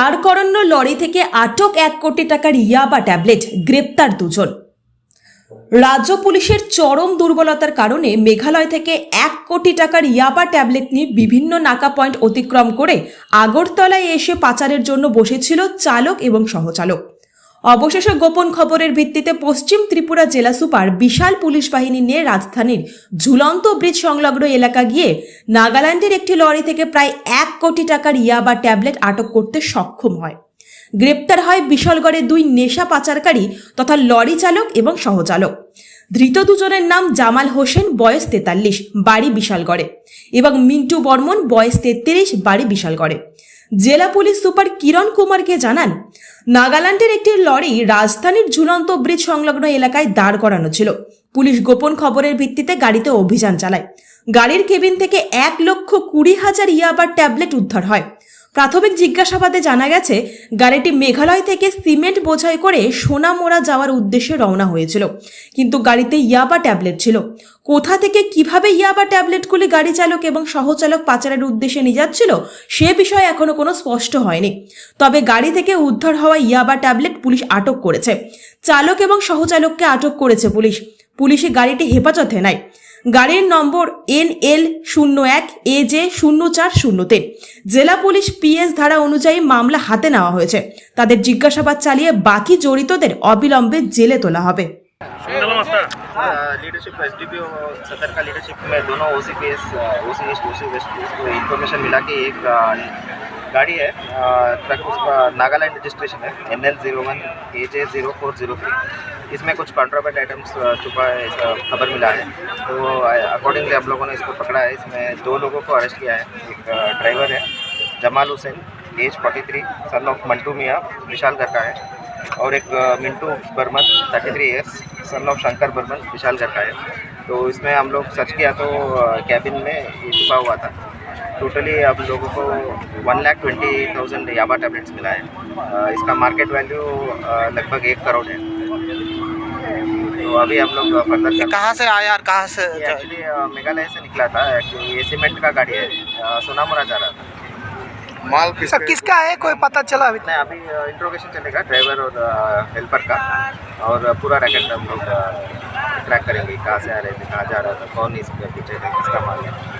দাঁড় লরি থেকে আটক এক কোটি টাকার ইয়াবা ট্যাবলেট গ্রেপ্তার দুজন। রাজ্য পুলিশের চরম দুর্বলতার কারণে মেঘালয় থেকে এক কোটি টাকার ইয়াবা ট্যাবলেট নিয়ে বিভিন্ন নাকা পয়েন্ট অতিক্রম করে আগরতলায় এসে পাচারের জন্য বসেছিল চালক এবং সহচালক। অবশেষে গোপন খবরের ভিত্তিতে পশ্চিম ত্রিপুরা জেলা সুপার বিশাল পুলিশ বাহিনী নিয়ে রাজধানীর ঝুলন্ত ব্রিজ সংলগ্ন এলাকা গিয়ে নাগাল্যান্ডের একটি লরি থেকে প্রায় এক কোটি টাকার ইয়াবা ট্যাবলেট আটক করতে সক্ষম হয়। গ্রেপ্তার হয় বিশালগড়ে দুই নেশা পাচারকারী তথা লরি চালক এবং সহচালক। ধৃত দুজনের নাম জামাল হোসেন, বয়স তেতাল্লিশ, বাড়ি বিশালগড়ে এবং মিন্টু বর্মন, বয়স তেত্রিশ, বাড়ি বিশালগড়ে। জেলা পুলিশ সুপার কিরণ কুমারকে জানান, নাগাল্যান্ডের একটি লরি রাজধানীর ঝুলন্ত ব্রিজ সংলগ্ন এলাকায় দাঁড় করানো ছিল। পুলিশ গোপন খবরের ভিত্তিতে গাড়িতে অভিযান চালায়। গাড়ির কেবিন থেকে এক লক্ষ কুড়ি হাজার ইয়াবার ট্যাবলেট উদ্ধার হয়। প্রাথমিক জিজ্ঞাসাবাদে জানা গেছে, গাড়িটি মেঘালয় থেকে সিমেন্ট বোঝাই করে সোনামোড়া যাওয়ার উদ্দেশ্যে রওনা হয়েছিল। কিন্তু গাড়িতে ইয়াবা ট্যাবলেট ছিল। কোথা থেকে কীভাবে ইয়াবা ট্যাবলেটগুলি গাড়ি চালক এবং সহচালক পাচারের উদ্দেশ্যে নিয়ে যাচ্ছিল, সে বিষয়ে এখনও কোনো স্পষ্ট হয়নি। তবে গাড়ি থেকে উদ্ধার হওয়া ইয়াবা ট্যাবলেট পুলিশ আটক করেছে। চালক এবং সহচালককে আটক করেছে পুলিশ। পুলিশে গাড়িটি হেফাজতে নেয়। গাড়ির নম্বর এন এল শূন্য এক এ জে শূন্য চার শূন্য তিন জেলা পুলিশ পিএস ধারা অনুযায়ী মামলা হাতে নেওয়া হয়েছে তাদের জিজ্ঞাসাবাদ চালিয়ে বাকি জড়িতদের অবিলম্বে জেলে তোলা হবে लीडरशिप एस डी पी सदर का लीडरशिप में दोनों O C P S O C east O C west इसको इन्फॉर्मेशन मिला के एक अ, गाड़ी है ट्रक उसका नागालैंड रजिस्ट्रेशन है N L zero one A J zero four zero three इसमें कुछ कॉन्ट्राबेंड आइटम्स छुपा है, इसका खबर मिला है। तो अकॉर्डिंगली आप लोगों ने इसको पकड़ा है। इसमें दो लोगों को अरेस्ट किया है। एक ड्राइवर है, Jamal Hussain age 43 son of Mantu Mian Bishalgarh का है। और एक Mintu Barman 33 years son of Shankar Barman Bishalgarh का है। तो इसमें हम लोग सर्च किया तो कैबिन में ये छुपा हुआ था। टोटली हम लोगों को one lakh twenty thousand yaba tablets मिला है। इसका मार्केट वैल्यू लगभग एक करोड़ है। तो अभी हम लोग फर्दर कहाँ से आया और कहाँ से एक्चुअली मेघालय से निकला था। ये सीमेंट का गाड़ी है। सोनामुरा जा रहा था। माल किस सर किसका है? कोई पता चला अभी? नहीं अभी इंट्रोगेशन चलेगा ड्राइवर और हेल्पर का। और पूरा रैकेट हम लोग ट्रैक करेंगे। कहाँ से आ रहे थे कहाँ जा रहा था कौन इसके पीछे है किसका माल है।